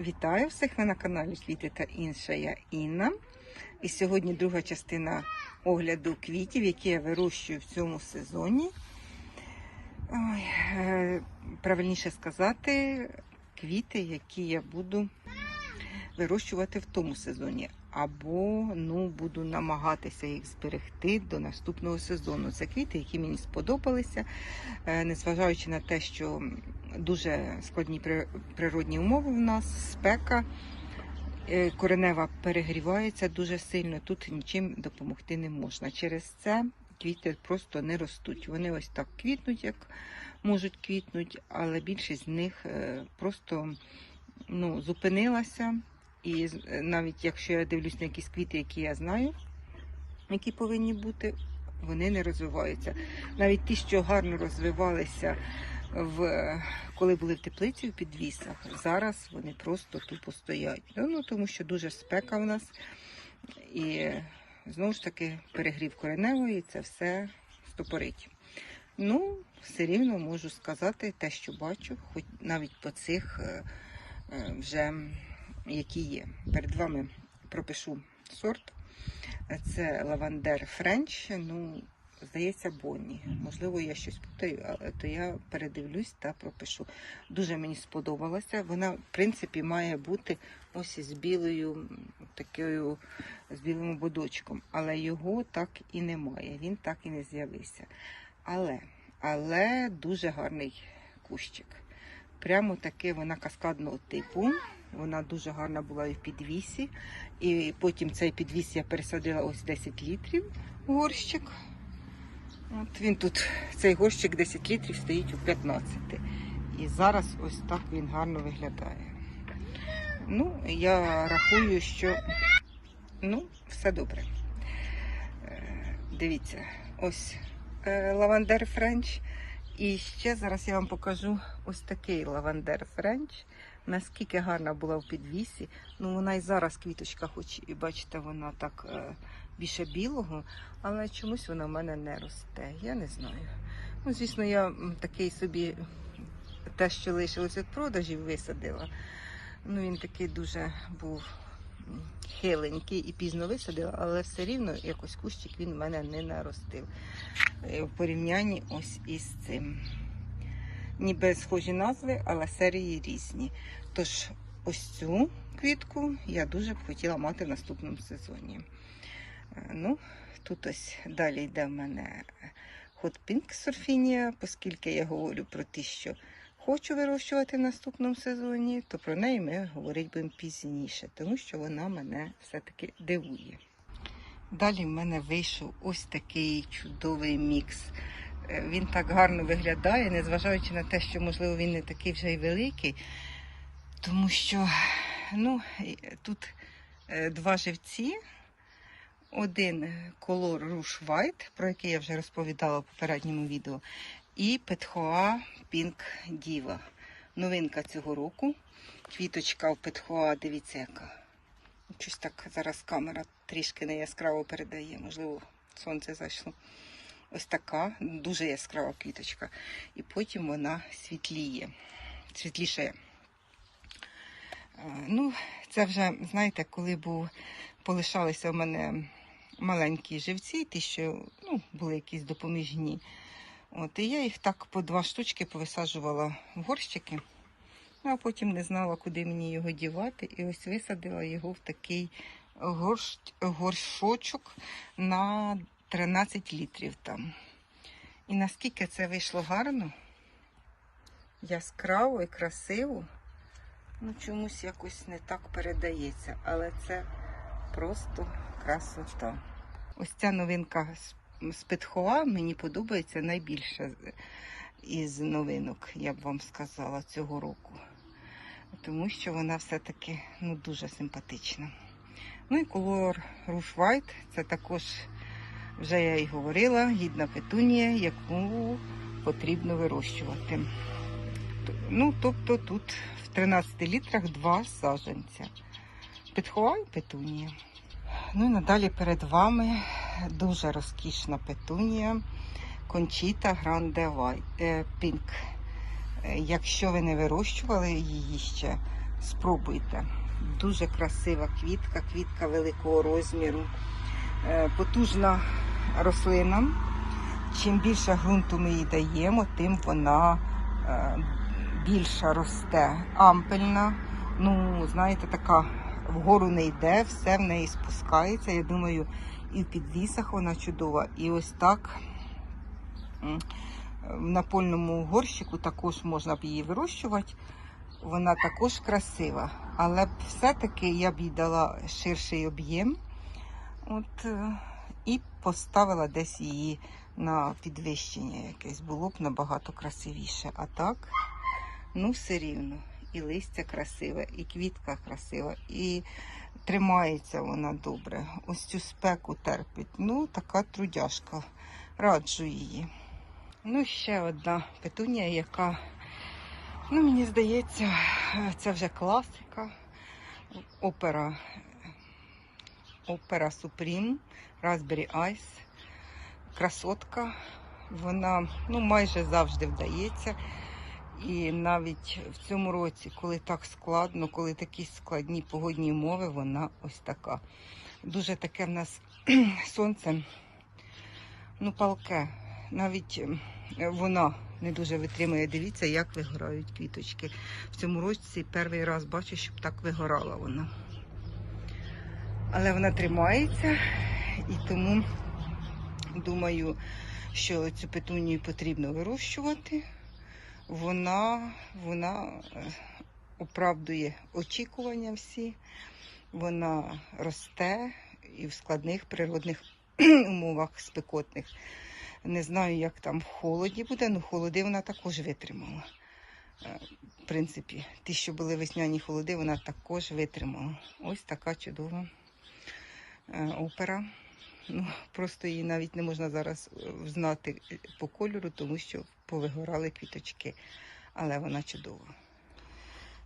Вітаю всіх ви на каналі Квіти та інша. Я Інна. І сьогодні друга частина огляду квітів, які я вирощую в цьому сезоні. Ой, е, правильніше сказати, квіти, які я буду вирощувати в тому сезоні. Або ну, буду намагатися їх зберегти до наступного сезону. Це квіти, які мені сподобалися, Е, незважаючи на те, що дуже складні природні умови в нас, спека. е, Коренева перегрівається дуже сильно, тут нічим допомогти не можна. Через це квіти просто не ростуть. Вони ось так квітнуть, як можуть квітнуть, але більшість з них е, просто ну, зупинилася. І е, навіть якщо я дивлюсь на якісь квіти, які я знаю, які повинні бути, вони не розвиваються. Навіть ті, що гарно розвивалися в коли були в теплиці в підвісах, зараз вони просто тупо стоять. Ну, ну тому що дуже спека в нас. І знову ж таки перегрів кореневої, це все стопорить. Ну, все рівно можу сказати те, що бачу, хоч навіть по цих е, е, вже які є. Перед вами пропишу сорт. Це лавандер Френч. Ну, здається, Бонні. Можливо, я щось путаю, то я передивлюсь та пропишу. Дуже мені сподобалася. Вона, в принципі, має бути ось з білою такою, з білим ободочком. Але його так і немає. Він так і не з'явився. Але, але дуже гарний кущик. Прямо таки вона каскадного типу. Вона дуже гарна була і в підвісі. І потім цей підвіс я пересадила ось 10 літрів горщик. От він тут, цей горщик 10 літрів стоїть у 15. І зараз ось так він гарно виглядає. Ну, я рахую, що ну, все добре. Е, Дивіться, ось е, лавандер Френч. І ще зараз я вам покажу ось такий лавандер Френч. Наскільки гарна була в підвісі. Ну, вона і зараз квіточка, хоч і бачите, вона так е, більше білого, але чомусь вона в мене не росте. Я не знаю. Ну, звісно, я такий собі те, що лишилось від продажів, висадила. Ну, він такий дуже був хиленький і пізно висадила, але все рівно якось кущик він в мене не наростив. Е, В порівнянні ось із цим. Ніби схожі назви, але серії різні. Тож ось цю квітку я дуже б хотіла мати в наступному сезоні. Е, Ну, тут ось далі йде в мене Hot Pink Сурфінія, оскільки я говорю про те, що хочу вирощувати в наступному сезоні, то про неї ми говорити будемо пізніше, тому що вона мене все-таки дивує. Далі в мене вийшов ось такий чудовий мікс. Е, Він так гарно виглядає, незважаючи на те, що, можливо, він не такий вже й великий, тому що ну, тут е, два живці. Один колор Rouge White, про який я вже розповідала в попередньому відео, і Петхоа Pink Diva. Новинка цього року. Квіточка в Петхоа, дивіться яка. Щось так зараз камера трішки не яскраво передає, можливо, сонце зайшло. Ось така дуже яскрава квіточка. І потім вона світліє, світлішає. Ну, це вже, знаєте, коли був, полишалися в мене маленькі живці, ті, що ну, були якісь допоміжні. От, і я їх так по два штучки повисаджувала в горщики, ну, а потім не знала, куди мені його дівати. І ось висадила його в такий горщ, горшочок на 13 літрів там. І наскільки це вийшло гарно, яскраво і красиво, ну чомусь якось не так передається, але це просто красота. Ось ця новинка з- Петхоа мені подобається найбільше із новинок, я б вам сказала, цього року. Тому що вона все-таки ну, дуже симпатична. Ну і колор Rouge White це також, вже я і говорила, гідна петунія, яку потрібно вирощувати. Ну, тобто тут в 13 літрах два саджанця. Петхова і петунія. Ну і надалі перед вами дуже розкішна петунія Кончіта Гранде Пінк. Якщо ви не вирощували її ще, Спробуйте. Дуже красива квітка, квітка великого розміру, Е, потужна рослина. Чим більше ґрунту ми їй даємо, тим вона е, більша росте. Ампельна, ну, знаєте, така вгору не йде, все в неї спускається. Я думаю, і в підвісах вона чудова. І ось так в напольному горщику також можна б її вирощувати. Вона також красива, але все-таки я б їй дала ширший об'єм. От, е, і поставила десь її на підвищення якесь. Було б набагато красивіше. А так, ну все рівно. І листя красиве, і квітка красива, і тримається вона добре. Ось цю спеку терпить. Ну, така трудяшка. Раджу її. Ну, ще одна петунія, яка, ну, мені здається, це вже класика. Опера. Опера Supreme, Raspberry Ice. Красотка. Вона ну, майже завжди вдається. І навіть в цьому році, коли так складно, коли такі складні погодні умови, вона ось така. Дуже таке в нас сонце, ну, палке. Навіть е, вона не дуже витримує. Дивіться, як вигорають квіточки. В цьому році перший раз бачу, щоб так вигорала вона. Але вона тримається і тому думаю, що цю петунію потрібно вирощувати. Вона, вона е, оправдує очікування всі. Вона росте і в складних природних умовах спекотних. Не знаю, як там в холоді буде, але холоди вона також витримала. Е, В принципі, ті, що були весняні холоди, вона також витримала. Ось така чудова е, опера. Ну, просто її навіть не можна зараз е, знати по кольору, тому що повигорали квіточки. Але вона чудова.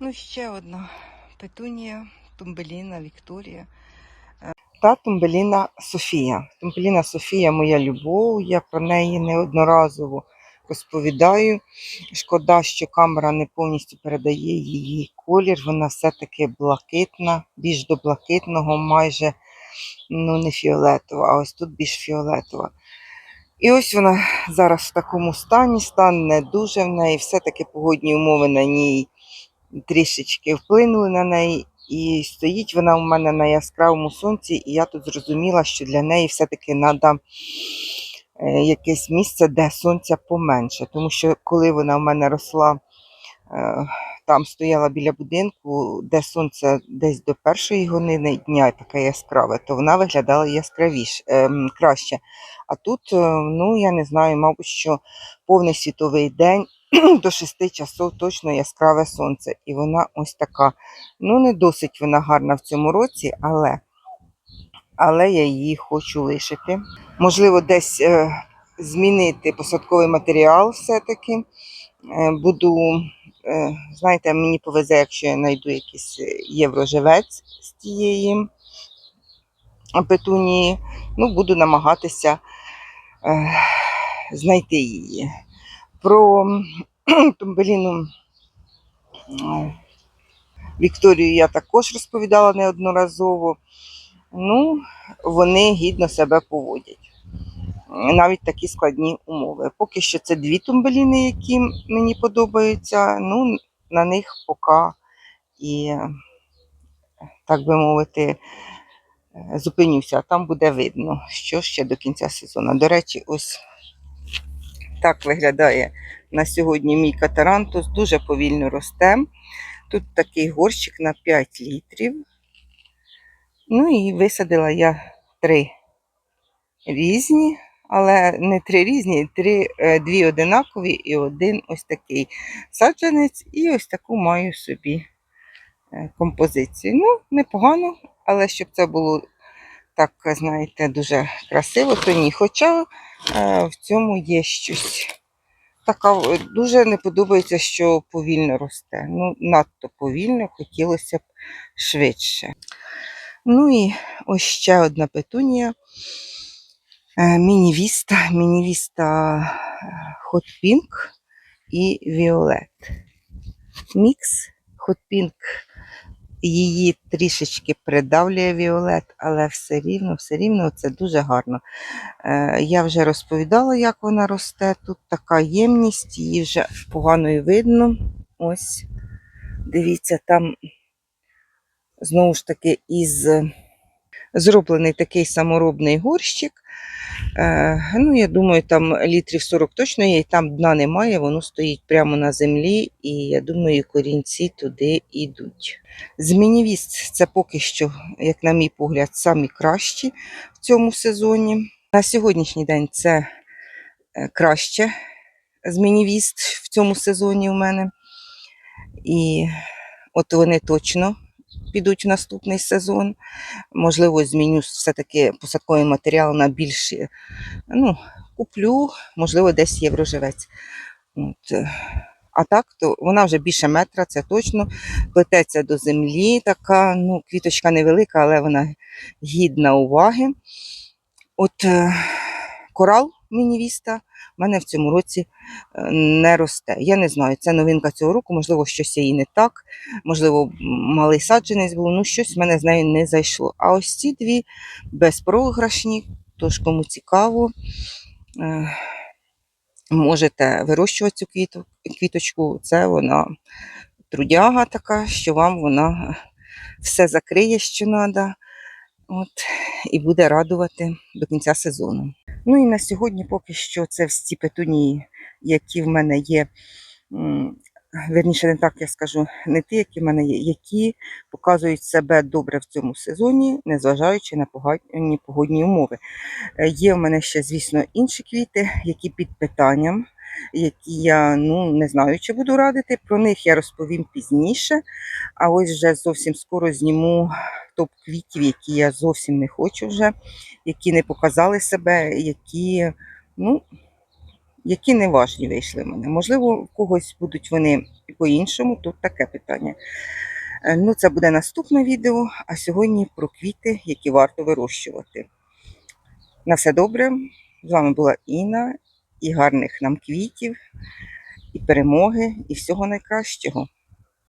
Ну, ще одна петунія, тумбеліна Вікторія. Е, Та тумбеліна Софія. Тумбеліна Софія моя любов, я про неї неодноразово розповідаю. Шкода, що камера не повністю передає її колір. Вона все-таки блакитна, більш до блакитного, майже ну, не фіолетова, а ось тут більш фіолетова. І ось вона зараз в такому стані, стан не дуже в неї, все-таки погодні умови на ній трішечки вплинули на неї. І стоїть вона у мене на яскравому сонці, і я тут зрозуміла, що для неї все-таки треба якесь місце, де сонця поменше. Тому що коли вона в мене росла, е, там стояла біля будинку, де сонце десь до першої години дня таке яскраве, то вона виглядала яскравіше, ем, краще. А тут, е, ну я не знаю, мабуть, що повний світовий день до 6 часов точно яскраве сонце. І вона ось така. Ну, не досить вона гарна в цьому році, але, але я її хочу лишити. Можливо, десь е, змінити посадковий матеріал все-таки. Е, буду, знаєте, мені повезе, якщо я знайду якийсь е, євроживець з тієї петунії. Ну, буду намагатися е, знайти її. Про Тумбеліну е, Вікторію я також розповідала неодноразово. Ну, вони гідно себе поводять. Навіть такі складні умови. Поки що це дві тумбеліни, які мені подобаються. Ну, на них поки і, так би мовити, е, зупинюся, а там буде видно, що ще до кінця сезону. До речі, ось так виглядає на сьогодні мій катарантус. Дуже повільно росте. Тут такий горщик на 5 літрів. Ну і висадила я три різні, але не три різні, три, е, дві одинакові і один ось такий саджанець. І ось таку маю собі е, композицію. Ну, непогано, але щоб це було так, знаєте, дуже красиво, то ні. Хоча е, в цьому є щось. Така дуже не подобається, що повільно росте. Ну, надто повільно, хотілося б швидше. Ну і ось ще одна петунія. Е, Мінівіста, мінівіста Hot Pink і Violet. Мікс Hot Pink її трішечки придавлює Віолет, але все рівно, все рівно це дуже гарно. Е, я вже розповідала, як вона росте. Тут така ємність, її вже погано і видно. Ось, дивіться, там знову ж таки із зроблений такий саморобний горщик. Е, ну, я думаю, там літрів 40 точно є, і там дна немає, воно стоїть прямо на землі, і я думаю, корінці туди йдуть. Змінівіст це поки що, як на мій погляд, самі кращі в цьому сезоні. На сьогоднішній день це е, краще змінівіст в цьому сезоні у мене. І от вони точно підуть в наступний сезон. Можливо, зміню все-таки посадковий матеріал на більше. Ну, куплю, можливо, десь євроживець. От. е, А так, то вона вже більше метра, це точно. Плететься до землі, така, ну, квіточка невелика, але вона гідна уваги. От е, корал мінівіста в мене в цьому році е, не росте. Я не знаю, це новинка цього року, можливо, щось і не так, можливо, малий саджанець був, ну щось в мене з нею не зайшло. А ось ці дві безпрограшні, тож кому цікаво, е, можете вирощувати цю квіточку. Це вона трудяга така, що вам вона все закриє, що треба. І буде радувати до кінця сезону. Ну і на сьогодні поки що це всі петунії, які в мене є. Верніше, не так я скажу, не ті, які в мене є, які показують себе добре в цьому сезоні, незважаючи на погані погодні умови. Е, Є в мене ще, звісно, інші квіти, які під питанням, які я ну, не знаю, чи буду радити. Про них я розповім пізніше. А ось вже зовсім скоро зніму топ квітів, які я зовсім не хочу вже, які не показали себе, які, ну, які не важні вийшли в мене. Можливо, у когось будуть вони по-іншому, тут таке питання. Е, Ну, це буде наступне відео, а сьогодні про квіти, які варто вирощувати. На все добре. З вами була Інна і гарних нам квітів, і перемоги, і всього найкращого.